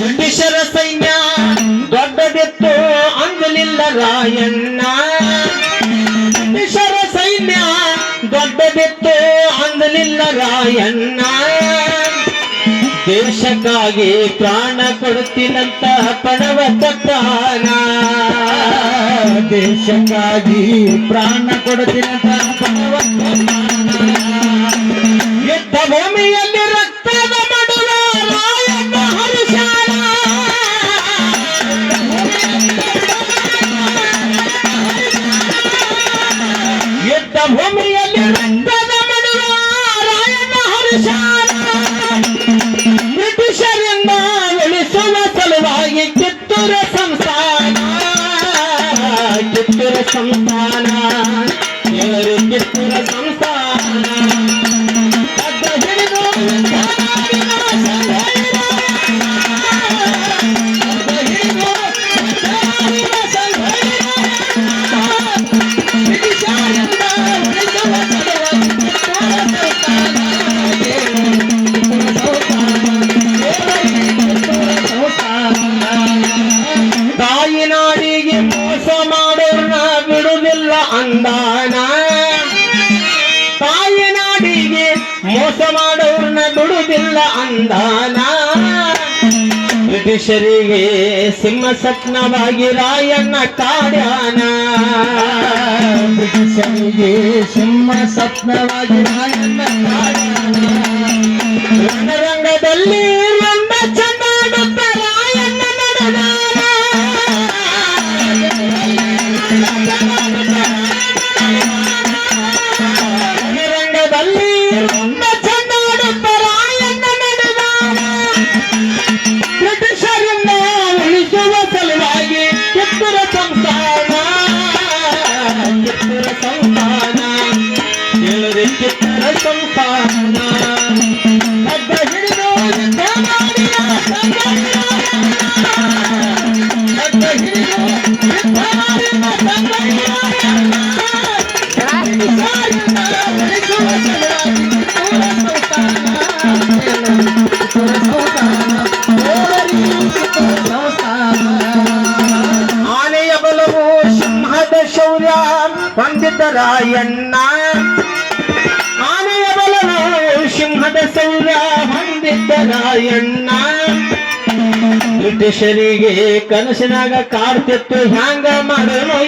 ಬ್ರಿಟಿಷರ ಸೈನ್ಯ ದೊಡ್ಡದೆತ್ತು ಅಂದಲಿಲ್ಲ ರಾಯಣ್ಣ. ಬ್ರಿಟಿಷರ ಸೈನ್ಯ ದೊಡ್ಡದೆತ್ತು ಅಂದಲಿಲ್ಲ ರಾಯಣ್ಣ. ದೇಶಕ್ಕಾಗಿ ಪ್ರಾಣ ಕೊಡುತ್ತಿನಂತ ಪಣವ ಪ್ರಾಣ ದೇಶಕ್ಕಾಗಿ ಪ್ರಾಣ ಕೊಡುತ್ತಿರಂತ ಯುದ್ಧ பாடினான் ಅಂದಾನ ತಾಯಿ ನಾಡಿಗೆ ಮೋಸ ಮಾಡೋರ್ನ ದುಡುದಿಲ್ಲ ಅಂದಾನ? ಬ್ರಿಟಿಷರಿಗೆ ಸಿಂಹ ಸಪ್ನವಾಗಿ ರಾಯಣ್ಣ ಕಾಡ್ಯಾನ? ಬ್ರಿಟಿಷರಿಗೆ ಸಿಂಹ ಸಪ್ನವಾಗಿ ರಾಯಣ್ಣ ರಣರಂಗದಲ್ಲಿ ಕಿತ್ತೂರ ಸಂಸ್ಥಾನ ಹೇಳದೆ ಕಿತ್ತೂರ ರಾಯಣ್ಣ ಆನೆಯ ಬಲವು ಸಿಂಹದ ಸೌರ ಹೊಂದಿದ್ದ ರಾಯಣ್ಣ ಬ್ರಿಟಿಷರಿಗೆ ಕನಸಿನಾಗ ಕಾರ್ತಿತ್ತು ಹ್ಯಾಂಗ ಮಾಡಲು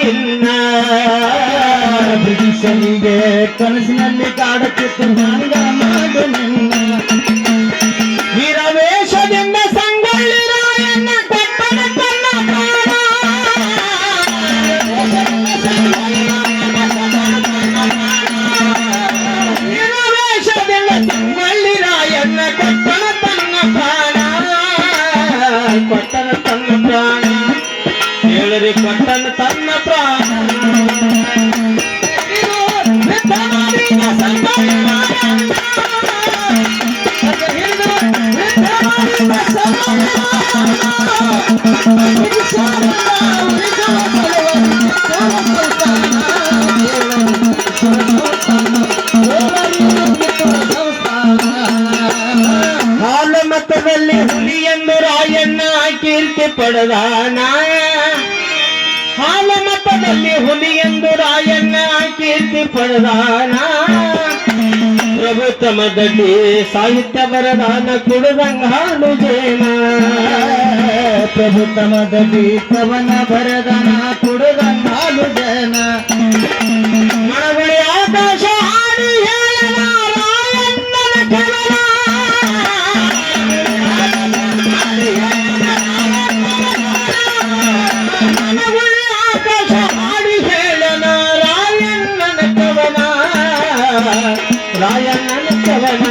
ಮತದಲ್ಲಿ ಹುಲಿಯನ್ನು ರಾಯಣ್ಣ ಕೀರ್ತಿ ಪಡೆದಾನ ಹಾಲ ಮತದಲ್ಲಿ ಹುಲಿ ಎಂದು ರಾಯಣ್ಣ ಕೀರ್ತಿ ಪಡೆದಾನ ಪ್ರಭುತಮದಲ್ಲಿ ಸಾಹಿತ್ಯ ವರದಾನ ಕೊಡುವಂಗ ಹಾಡು ಜೇನ. ಪ್ರಭುತಮದಲ್ಲಿ ಕವನ ಬರದನ ಕೊಡುವಂಗ ಹಾಲು ராயன் நனக்கவன?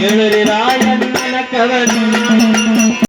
ஏழு ராயன் நனக்கவன?